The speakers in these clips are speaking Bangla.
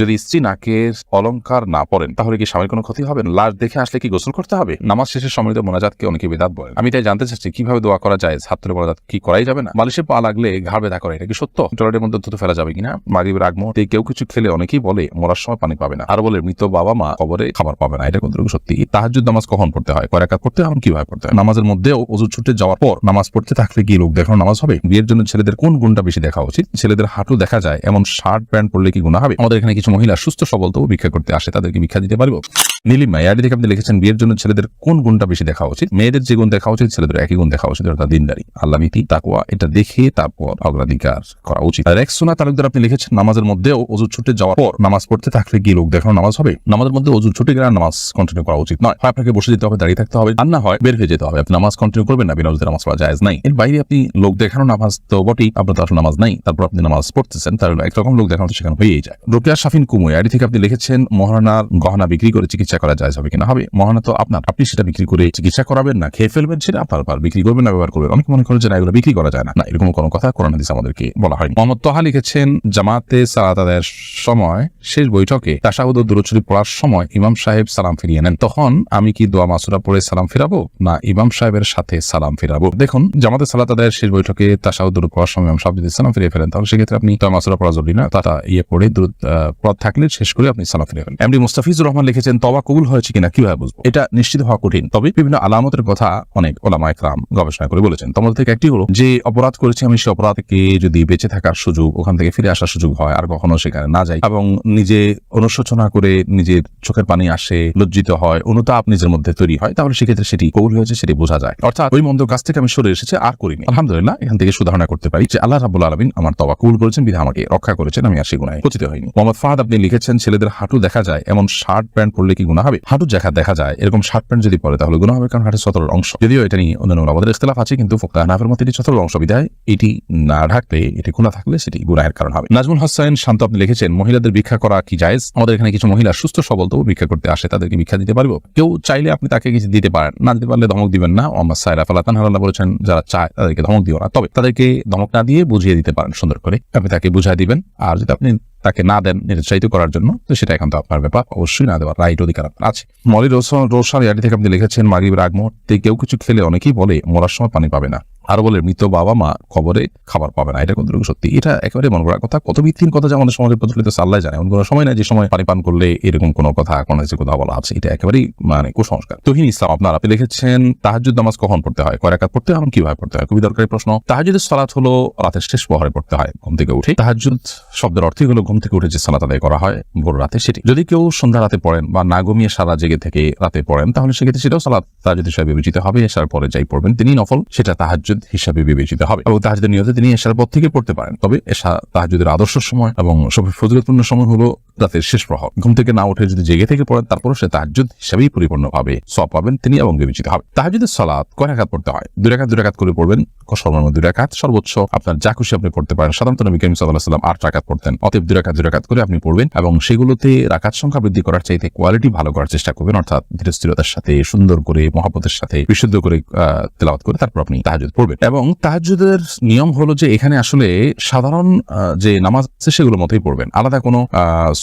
যদি স্ত্রী নাকের অলংকার না পড়েন তাহলে কি স্বামীর কোনো ক্ষতি হবে? না? লাশ দেখে আসলে কি গোসল করতে হবে? নামাজ শেষে সম্মিলিত মোনাজাতকে অনেকে বেদাত বলেন আমি তাই জানতে চাচ্ছি, কীভাবে দোয়া করা যায়? ছাত্র মোনাজাত কি করাই যাবে না? বালিশে পা লাগলে ঘাড় ব্যথা করে, এটা কি সত্য? টয়লেটের মধ্যে থুতু ফেলা যাবে কিনা? মাগরিবের আগ মুহূর্তে কেউ কিছু খেলে অনেকেই বলে, মরার সময় পানি পাবে না। আর বলে, মৃত বাবা মা কবরে খাবার পাবে না, এটা কতটুকু সত্যি? তাহাজুদ নামাজ কখন পড়তে হয়? কয় রাকাত পড়তে হয় কীভাবে পড়তে হয়? নামাজের মধ্যেও অজু ছুটে যাওয়ার পর নামাজ পড়তে থাকলে কি লোক দেখানো নামাজ হবে? বিয়ের জন্য ছেলেদের কোন গুণটা বেশি দেখা উচিত? ছেলেদের হাঁটু দেখা যায়, এমন শার্ট প্যান্ট পরলে কি গুণা হবে? আমাদের এখানে কিছু মহিলা সুস্থ সবল তবু ভিক্ষা করতে আসে তাদেরকে ভিক্ষা দিতে পারব? নীলিমা এআডি থেকে আপনি লিখেছেন, বিয়ের জন্য ছেলেদের কোন গুণটা বেশি দেখা উচিত? মেয়েদের যে গুণ দেখা উচিত, ছেলেদের একই গুণ দেখা উচিত, অর্থাৎ দিনদারি। আল্লাহ নীতি তাকুয়া এটা দেখে তারপর অগ্রাধিকার করা উচিত। আর সোনা তালুকদার আপনি লিখেছেন, নামাজের মধ্যেও অজু ছুটে যাওয়ার পর নামাজ পড়তে থাকলে কি লোক দেখানো নামাজ হবে? নামাজের মধ্যে অজু ছুটে গেলে নামাজ কন্টিনিউ করা উচিত নয়। আপনাকে বসে যেতে হবে, দাঁড়িয়ে থাকতে হবে, আর না হয় বের হয়ে যেতে হবে। আপনি নামাজ কন্টিনিউ করবেন না, বিনা অজুতে নামাজ পড়া যায় নাই। এর বাইরে আপনি লোক দেখানো নামাজ তো বটেই, আপনার তো আসলে নামাজ নাই। তারপর আপনি নামাজ পড়তেছেন, তাহলে একরকম লোক দেখানো সেখানে হয়েই যায়। রোকেয়া শাফিন কুমু আইডি থেকে আপনি লিখেছেন, মহারানার গহনা বিক্রি করে চিকিৎসা করা যায় হবে কিনা? হবে মহানা তো আপনার। আপনি সেটা বিক্রি করে চিকিৎসা করাবেন না খেয়ে ফেলবেন সেটা আপনার ব্যাপার। বিক্রি করবেন না ব্যবহার করবেন। অনেকে মনে করেন যে না এগুলো বিক্রি করা যায় না। এরকম কোনো কথা কোরআন হাদিস আমাদেরকে বলা হয় মোহাম্মদ তোহা লিখেছেন জামাতে সালাত আদায়ের সময় শেষ বৈঠকে তাসাহুদ ও দুরুচুরি পড়ার সময় ইমাম সাহেব সালাম ফিরিয়ে নেন। তখন আমি কি দোয়া মাসুরা পড়ে সালাম ফিরাবো? না ইমাম সাহেবের সাথে সালাম ফিরাবো। দেখুন জামাতে সালাত আদায়ের শেষ বৈঠকে তাসাহুদ দূর পড়ার সময় ইমাম সাহেব যদি সালাম ফিরিয়ে ফেলেন তাহলে সেক্ষেত্রে আপনি দোয়া মাসুরা পড়া জরুরি না। তা ইয়ে পড়ে আহ, পড়া থাকলে শেষ করে আপনি সালাম ফিরিয়ে ফেলেন। এমডি মুস্তাফিজুর রহমান লিখেছেন তবা কবুল হয়েছে কিনা কীভাবে বুঝব? এটা নিশ্চিত হওয়া কঠিন। তবে বিভিন্ন আলামতের কথা অনেক ওলামা একরাম গবেষণা করে বলেছেন। তোমাদের থেকে একটি হলো, যে অপরাধ করেছি আমি সে অপরাধ থেকে যদি বেঁচে থাকার সুযোগ, ওখান থেকে ফিরে আসার সুযোগ হয় আর কখনো সেখানে না যাই এবং নিজে অনুশোচনা করে নিজের চোখের পানি আসে, লজ্জিত হয়, অনুতাপ নিজের মধ্যে তৈরি হয়, তাহলে সেক্ষেত্রে সেটি কবুল হয়েছে, সেটি বোঝা যায়। অর্থাৎ ওই মন্দ কাছ থেকে আমি সরে এসেছে, আর করিনি। আলহামদুলিল্লাহ, এখান থেকে সুধারণা করতে পারি যে আল্লাহ রাবুল আলমিন আমার তবা কবুল করেছেন বিধা আমাকে রক্ষা করেছেন, আমি আর সে গুণায় পতিত হয়নি মোহাম্মদ ফাহাদ আপনি লিখেছেন, ছেলেদের হাঁটু দেখা যায়, এমন শার্ট প্যান্ট পরলে কি গুণা হবে। হাঁটু দেখা দেখা যায়, এরকম শার্ট প্যান্ট যদি পরে তাহলে গুণা হবে কারণ হাঁটের সতর অংশ। যদিও এটা নিয়ে অন্যান্য আমাদের ইখতলাফ আছে, কিন্তু ফোকা নাফের মধ্যে এটি সতর অংশ বিধায় এটি না ঢাকলে, এটি গুণা থাকলে সেটি গুনাহের কারণ হবে। নাজমুল হাসান শান্ত আপনি লিখেছেন, মহিলাদের ভিক্ষা করা কি জায়েজ? আমাদের এখানে কিছু মহিলা সুস্থ, সবল তবু ভিক্ষা করতে আসে, তাদেরকে ভিক্ষা দিতে পারব? কেউ চাইলে আপনি তাকে কিছু দিতে পারেন, না দিতে পারলে ধমক দিবেন না। আমার সাইরা ফালাতান হারাল্লাহ বলেছেন, যারা চায় তাদেরকে ধমক দিও না। তবে তাদেরকে ধমক না দিয়ে বুঝিয়ে দিতে পারেন সুন্দর করে। আপনি তাকে বুঝাই দিবেন, আর যদি আপনি তাকে না দেন নিরুৎসাহিত করার জন্য, তো সেটা এখন তো আপনার ব্যাপার, অবশ্যই না দেওয়ার রাইট অধিকার আপনার আছে। মলি রোসন রোসার ইয়ারি থেকে আপনি লিখেছেন, মাগরিবের আগ মুহূর্তে কেউ কিছু খেলে অনেকেই বলে, মরার সময় পানি পাবে না। আর বলে মৃত বাবা মা কবরে খাবার পাবে না। এটা কতটুকু সত্যি? এটা একেবারে মনে করার কথা। কত ভিত্তির কথা যে আমাদের সমাজে প্রচলিত সাল্লাহ জানে, এমন কোনো সময় না যে সময় পানি পান করলে এরকম কোনো কথা, কোনো কিছু কথা বলা আছে। এটা একেবারেই মানে কুসংস্কার। তহিন ইসলাম, আপনার আপনি লিখেছেন তাহাজুদ নামাজ কখন পড়তে হয়? কয় রাকাত পড়তে হয় কীভাবে পড়তে হয়? খুবই দরকারি প্রশ্ন। তাহাজুদের সালাত হলো রাতের শেষ প্রহরে পড়তে হয়, ঘুম থেকে উঠে। তাহাজুদ শব্দের অর্থই হলো ঘুম থেকে উঠে যে সালাত আদায় করা হয় ভোর রাতে সেটি। যদি কেউ সন্ধ্যা রাতে পড়েন বা না ঘুমিয়ে সারা জেগে থেকে রাতে পড়েন, তাহলে সেক্ষেত্রে সেটাও সালাত তাহাজুদ হিসাবে বিবেচিত হবে। এসার পরে যাই পড়বেন, তিনি নফল, সেটা তাহাজুদ হিসাবে বিবেচিত হবে এবং তাহাজুদের নিয়তে তিনি এসার পর থেকে পড়তে পারেন। তবে এসা তাহাজুদের আদর্শ সময় এবং সবই ফজলতপূর্ণ সময় হলো রাতের শেষ প্রহর। ঘুম থেকে না উঠে যদি জেগে থেকে পড়েন, তারপরও সে তাহাজুদ হিসাবেই পরিপূর্ণভাবে সব পাবেন তিনি এবং বিবেচিত হবে। তাহাজুদের সালাত কয় রাকাত পড়তে হয়? দুই রাকাত দুই রাকাত করে পড়বেন। সর্বনিম্ন দুই সর্বোচ্চ আপনার যা খুশি আপনি পড়তে পারেন। সাধারণত নবী করিম সাল্লাহ সাল্লাম আট রাকাত পড়তেন। অতএব দুই দুই করে আপনি পড়বেন এবং সেগুলোতে রাকাত সংখ্যা বৃদ্ধি করার চাইতে কোয়ালিটি ভালো করার চেষ্টা করবেন। অর্থাৎ ধীর স্থিরতার সাথে, সুন্দর করে মহাপতের সাথে, বিশুদ্ধ করে তেলাওয়াত করে তারপর আপনি তাহাজুদ পড়বেন। এবং তাহাজুদের নিয়ম হলো যে এখানে আসলে সাধারণ যে নামাজ আছে সেগুলোর মতোই পড়বেন। আলাদা কোনো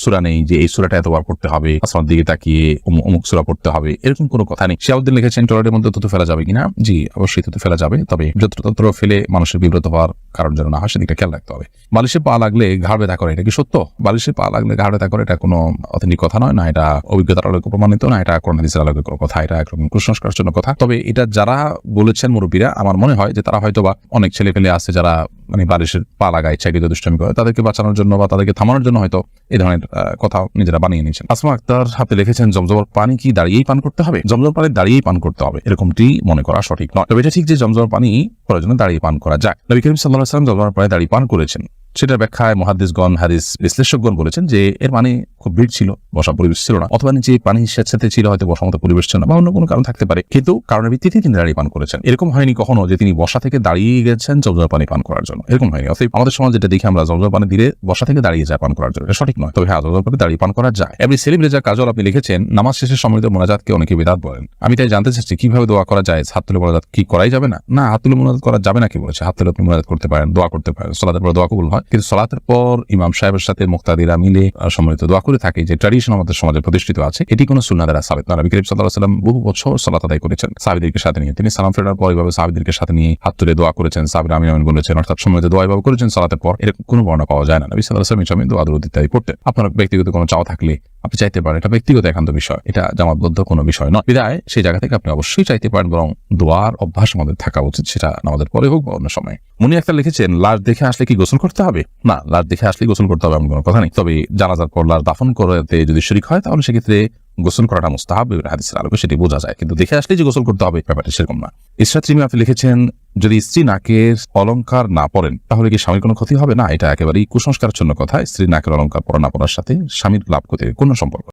সুরা নেই যে এই সুরাটা এতবার পড়তে হবে আসমার দিকে তাকিয়ে অমুক সুরা পড়তে হবে, এরকম কোনো কথা নেই। শিয়াউদ্দিন লিখেছেন টয়লেটের মধ্যে তথ্য ফেলা যাবে কিনা? জি, অবশ্যই তথ্য ফেলা যাবে। তবে যত্রতত্র ফেলে মানুষের বিব্রত হওয়ার কারণ যেন না হয় সেদিকটা খেয়াল রাখতে হবে। বালিশে পা লাগলে ঘাড় ব্যথা করে, এটা কি সত্য? বালিশে পা লাগলে ঘাড় ব্যথা করে, এটা কোনো অথেন্টিক কথা নয়, না এটা অভিজ্ঞতার আলোকে প্রমাণিত, না এটা কোন হাদিসের আলোকে কোনো কথা, এটা একরকম কুসংস্কারের জন্য কথা। তবে এটা যারা বলেছেন মুরব্বীরা, আমার মনে হয় যে তারা হয়তো বা অনেক ছেলে পেলে আছে যারা মানে বালিশের পা লাগায় ইচ্ছাকৃত দুষ্টামি করে, তাদেরকে বাঁচানোর জন্য বা তাদেরকে থামানোর জন্য হয়তো এই ধরনের কথা নিজেরা বানিয়ে নিয়েছেন। আসমা আক্তার আপনি লিখেছেন জমজমার পানি কি দাঁড়িয়েই পান করতে হবে? জমজমার পানি দাঁড়িয়েই পান করতে হবে, এরকমটি মনে করা সঠিক নয়। তবে এটা ঠিক যে জমজমার পানি প্রয়োজনে দাঁড়িয়ে পান করা যায়। নবী করিম সাল্লাহ সাল্লাম জলবার পরে দাঁড়িয়ে পান করেছেন। সেটা ব্যাখ্যায় মহাদিসগণ হাদিস বিশ্লেষকগণ বলেছেন যে এর মানে খুব ভিড় ছিল বসা পরিবেশ ছিল না, অথবা নিচে পানি স্বেচ্ছাতে ছিল, হয়তো বসার মতো পরিবেশ ছিল না, বা অন্য কোনো কারণ থাকতে পারে। কিন্তু কারণের ভিত্তিতে তিনি দাঁড়িয়ে পান করেছেন। এরকম হয়নি কখনো যে তিনি বসা থেকে দাঁড়িয়ে গেছেন জলজল পানি পান করার জন্য। এরকম হয়নি। অতএব আমাদের সমাজ যেটা দেখি, আমরা জলজল পানি দিলে বসা থেকে দাঁড়িয়ে যায় পান করার জন্য। এটা সঠিক নয়। তবে হ্যাঁ জলজল পানি দাঁড়িয়ে পান করা যায়। এমনি সেলিম রেজা কাজল আপনি লিখেছেন, নামাজ শেষে সম্মিলিত মোনাজাতকে অনেকে বেদাত বলেন। আমি তাই জানতে চাচ্ছি, কীভাবে দোয়া করা যায়? হাত তুলে মোনাজাত কি করাই যাবে না? না, হাত তুলে মোনাজাত করা যাবে না কি বলেছে? হাত তুলে আপনি মোনাজাত করতে পারেন, দোয়া করতে পারেন। সলাতের পর দোয়া কবুল হয়। কিন্তু সলাতের পর ইমাম সাহেবের সাথে মুক্তাদিরা মিলে সম্মিলিত দোয়া করে থাকে যে ট্র্যাডিশন আমাদের সমাজে প্রতিষ্ঠিত আছে, এটি কোনো সুন্না সাবেত না নবী করিম সাল্লাহ সাল্লাম বহু বছর সলাত আদায় করেছেন সাহাবিদেরকে সাথে নিয়ে। তিনি সালাম ফেরার পর এভাবে সাহাবিদেরকে সাথে নিয়ে হাত তুলে দোয়া করেছেন। সাবির আমিন আমিন বলেছেন, অর্থাৎ সম্মিলিত দোয়া এভাবে করেছেন, সালাতের পর এরকম কোনো বর্ণনা পাওয়া যায় না। নবী সাল্লাহ সাল্লাম ইসলামী দোয়া দরুদ ইত্যাদি পড়তেন। আপনার ব্যক্তিগত কোনো চাওয়া থাকলে আপনি চাইতে পারেন, এটা ব্যক্তিগত একান্ত বিষয়, এটা জামাতবদ্ধ কোনো বিষয় নয়। বিদায়, সেই জায়গা থেকে আপনি অবশ্যই চাইতে পারেন, বরং দোয়ার অভ্যাস আমাদের থাকা উচিত, সেটা আমাদের পরে হোক বা অন্য সময়। মুনি একটা লিখেছেন, লাশ দেখে আসলে কি গোসল করতে হবে? না, লাশ দেখে আসলে গোসল করতে হবে এমন কোনো কথা নেই। তবে জানাজার পর লাশ দাফন করতে যদি শরিক হয়, তাহলে সেক্ষেত্রে গোসল করাটা মুস্তাহাব হাদিসের আলোকে সেটি বোঝা যায়। কিন্তু দেখে আসলে যে গোসল করতে হবে, ব্যাপারটা সেরকম না। ইসরাত রিমি আপনি লিখেছেন, যদি স্ত্রী নাকের অলঙ্কার না পড়েন তাহলে কি স্বামীর কোনো ক্ষতি হবে? না, এটা একেবারেই কুসংস্কারের জন্য কথা। স্ত্রী নাকের অলঙ্কার পরা না পড়ার সাথে স্বামীর লাভ ক্ষতির কোনো সম্পর্ক।